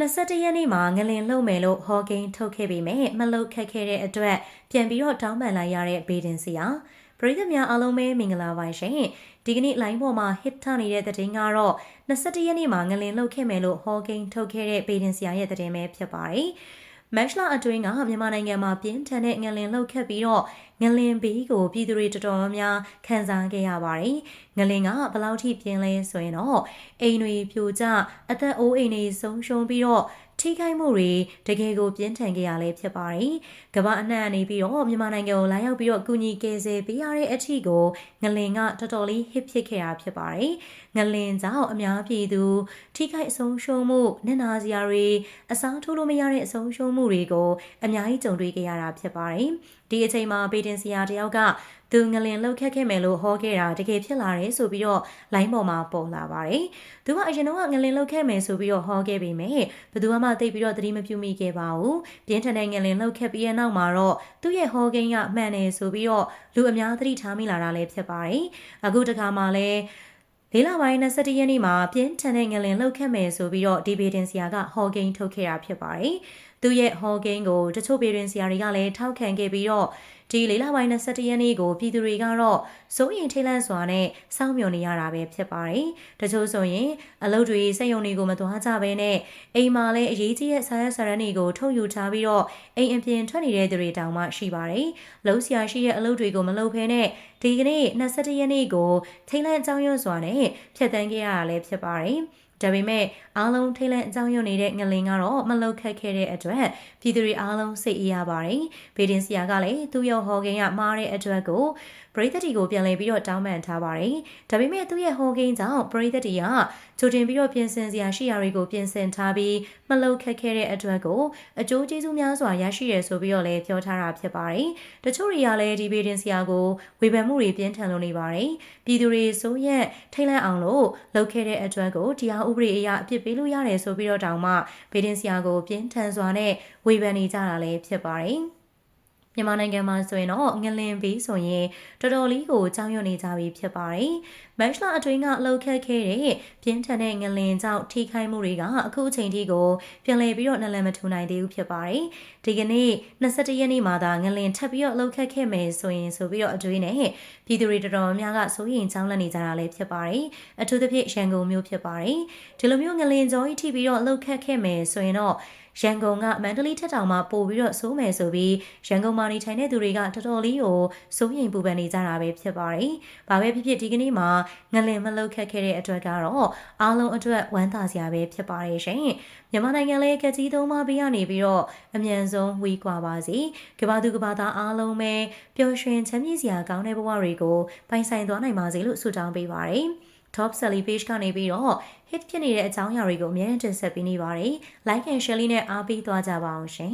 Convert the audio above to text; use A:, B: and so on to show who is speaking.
A: 21ရက်နေ့မှာငလင်လှုပ်မယ်လို့ဟော်ကိန်းထုတ်ခဲ့ပေမဲ့မလှုပ်ခက်ခဲ့တဲ့အတွက်ပြန်ပြီးတော့တောင်းပန်လိုက်ရတဲ့ဘေဒင်စီယာပရိသတ်များအားလုံးပဲမင်္ဂလာပါရှင်ဒီကနေ့ line ပေါ်မှာ hit ထနေတဲ့သတင်းကတော့21ရက်နေ့မှာငလင်လှုပ်ခဲ့မယ်လို့ဟော်ကိန်းထုတ်ခဲ့တဲ့ဘေဒင်စီယာရဲ့သတင်းပဲဖြစ်ပါတယ်မက်ရှလာအတွင်းကမြန်မာနိုင်ငံမှာပြင်းထန်တဲ့ငလင်လှုပ်ခတ်ပြီးတော့ ငလင်ဘေးကိုပြည်သူတွေတော်တော်များများခံစားခဲ့ရပါတယ်။ငလင်ကဘယ်လောက်ထိပြင်းလဲဆိုရင်တော့အိမ်တွေပြိုကျအသက်အိုးအိမ်တွေဆုံးရှုံးပြီးတော့ ထိခိုက်မှုတွေတကယ်ကိုပြင်းထန်ခဲ့ရလဲဖြစ်ပါတယ်။ကမ္ဘာအနှံ့နေပြီးတော့မြန်မာနိုင်ငံကိုလာရောက်ပြီးတော့ကုညီကယ်ဆယ်ပေးရတဲ့အထီကိုငလင်ကတော်တော်လေး hit ဖြစ်ခဲ့တာဖြစ်ပါတယ်။ငလင်ကြောင့်အများပြည်သူထိခိုက်အဆုံးရှုံးမှုနစ်နာစရာတွေအစားထိုးလို့မရတဲ့အဆုံးရှုံးမှုတွေကိုအများကြီးကြုံတွေ့ခဲ့ရတာဖြစ်ပါတယ်။ဒီအချိန်မှာပေတင်စရာတယောက်ကသူငလင်လှုပ်ခတ်ခဲ့မယ်လို့ဟောခဲ့တာတကယ်ဖြစ်လာတယ်ဆိုပြီးတော့လိုင်းပေါ်မှာပေါ်လာပါတယ်။သူကအရင်တော့ငလင်လှုပ်ခဲ့မယ်ဆိုပြီးတော့ဟောခဲ့ပေမဲ့ဘယ်သူမှသိပြီးတော့သတိမပြုမိခဲ့ပါဘူး။ပြင်းထန်တဲ့ငလင်လှုပ်ခတ်ပြီးတဲ့နောက်မှာတော့သူ့ရဲ့ဟောကိန်းကမှန်တယ်ဆိုပြီးတော့လူအများသတိထားမိလာတာလည်းဖြစ်ပါတယ်။အခုတခါမှလည်းလေးလပိုင်း21ရက်နေ့မှာပြင်းထန်တဲ့ငလင်လှုပ်ခတ်မယ်ဆိုပြီးတော့ဒီဘေဒင်ဆီယာကဟော်ဂိန်းထုတ်ခဲ့တာဖြစ်ပါတယ်။သူရဲ့ဟော်ဂိန်းကိုတချို့ဘေဒင်ဆီယာတွေကလည်းထောက်ခံခဲ့ပြီးတော့ ဒီလေးလပိုင်း21ရက်နေ့ကိုပြည်သူတွေကတော့စိုးရင်ထိတ်လန့်စွာနဲ့စောင့်မျှော်နေရတာပဲဖြစ်ပါတယ်။တချို့ဆိုရင်အလုပ်တွေစက်ရုံတွေကိုမသွားကြဘဲနဲ့အိမ်မှာလည်းအရေးကြီးတဲ့ဆာရက်ဆာရန်တွေကိုထုတ်ယူထားပြီးတော့အိမ်အပြင်ထွက်နေတဲ့သူတွေတောင်မှရှိပါတယ်။လုံးဆရာရှိရဲ့အလုပ်တွေကိုမလုပ်ဘဲနဲ့ဒီကနေ့21ရက်နေ့ကိုထိတ်လန့်ကြောင်းရွံ့စွာနဲ့ဖြတ်တန်းခဲ့ရတာလည်းဖြစ်ပါတယ်။ ဒါပေမဲ့အားလုံးထိလန့်အကြောင်းရုံနေတဲ့ငလင်ကတော့မလောက်ခက်ခဲ့တဲ့အတွက်ပြည်သူတွေအားလုံးစိတ်အေးရပါတယ်။ဘေဒင်ဆီယာကလည်းသူ့ရဲ့ဟော်ဂိန်းကမားတဲ့အတွက်ကိုပရိသတ်တီကိုပြန်လည်ပြီးတော့တောင်းပန်ထားပါတယ်။ဒါပေမဲ့သူ့ရဲ့ဟော်ဂိန်းကြောင့်ပရိသတ်တီကချိုတင်ပြီးတော့ပြင်ဆင်စရာရှိရာတွေကိုပြင်ဆင်ထားပြီးမလောက်ခက်ခဲ့တဲ့အတွက်ကိုအကျိုးကျေးဇူးများစွာရရှိရဆိုပြီးတော့လည်းပြောထားတာဖြစ်ပါတယ်။တချို့တွေကလည်းဒီဘေဒင်ဆီယာကိုဝေဖန်မှုတွေပြင်းထန်လို့နေပါတယ်။ပြည်သူတွေစိုးရက်ထိတ်လန့်အောင်လို့လုပ်ခဲ့တဲ့အတွက်ကိုတရားဥပဒေအရအပြစ်ပေးလို့ရတယ်ဆိုပြီးတော့တောင်မှဘေဒင်ဆီယာကိုပြင်းထန်စွာနဲ့ဝေဖန်နေကြတာလည်းဖြစ်ပါတယ်။ မြန်မာနိုင်ငံမှာဆိုရင်တော့ငလင်ပြီးဆိုရင်တော်တော်လေးကိုကြောက်ရွံ့နေကြပြီဖြစ်ပါတယ်။မက်ရှလာအတွင်းကအလောက်ခတ်ခဲ့တဲ့ပြင်းထန်တဲ့ငလင်ကြောင့်ထိခိုက်မှုတွေကအခုအချိန်ထိကိုပြန်လည်ပြီးတော့နလန်မထူနိုင်သေးဘူးဖြစ်ပါတယ်။ဒီကနေ့21ရက်နေ့မှာသာငလင်ထပ်ပြီးတော့အလောက်ခတ်ခဲ့မယ်ဆိုရင်ဆိုပြီးတော့အတွေးနဲ့ပြည်သူတွေတော်တော်များများကစိုးရိမ်ကြောင်းလန့်နေကြတာလည်းဖြစ်ပါတယ်။အထူးသဖြင့်ရန်ကုန်မြို့ဖြစ်ပါတယ်။ဒီလိုမျိုးငလင်ကြောကြီးထိပြီးတော့အလောက်ခတ်ခဲ့မယ်ဆိုရင်တော့ရန်ကုန်ကမန္တလေးထက်တောင်မှပို့ပြီးတော့စိုးမယ်ဆိုပြီးရန်ကုန်မှာနေထိုင်တဲ့သူတွေကတော်တော်လေးကိုစိုးရိမ်ပူပန်နေကြတာပဲဖြစ်ပါတယ်။ဘာပဲဖြစ်ဖြစ်ဒီကနေ့မှာငလင်မလုတ်ခတ်ခဲ့တဲ့အတွက်ကတော့အားလုံးအတွက်ဝမ်းသာစရာပဲဖြစ်ပါတယ်ရှင်။မြန်မာနိုင်ငံလေးကကြီးသုံးပါးပေးရနေပြီးတော့အမြန်ဆုံးဝေးကွာပါစေ။ကဘာသူကဘာသားအားလုံးပဲပျော်ရွှင်ချမ်းမြေ့စရာကောင်းတဲ့ဘဝတွေကိုပိုင်ဆိုင်သွားနိုင်ပါစေလို့ဆုတောင်းပေးပါရစေ။ top selling page ကနေပြီးတော့ hit ဖြစ်နေတဲ့အကြောင်းအရာတွေကိုအများကြီးတင်ဆက်ပေးနေပါတယ် like and share လေးနဲ့အားပေးသွားကြပါအောင်ရှင်